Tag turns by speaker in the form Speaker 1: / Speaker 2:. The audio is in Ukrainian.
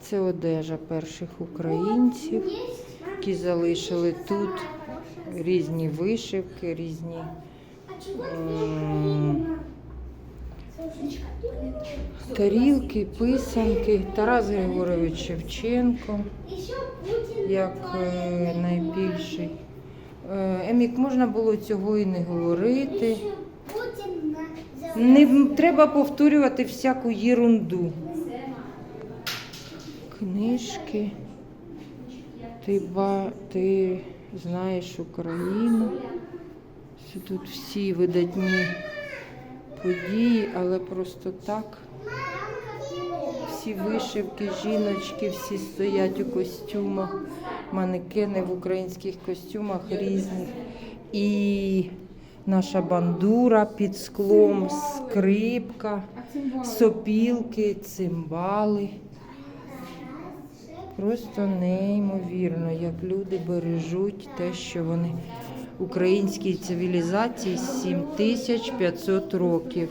Speaker 1: Це одежа перших українців, які залишили тут різні вишивки, різні м, тарілки, писанки. Тарас Григорович Шевченко як е, найбільший. Е, Емік, можна було цього і не говорити. Не треба повторювати всяку єрунду. Книжки. Ти, ба, ти знаєш Україну. Тут всі видатні події, але просто так. Всі вишивки, жіночки, всі стоять у костюмах, манекени в українських костюмах різних. І наша бандура під склом, скрипка, сопілки, цимбали. Просто неймовірно, як люди бережуть те, що вони українській цивілізації 7500 років.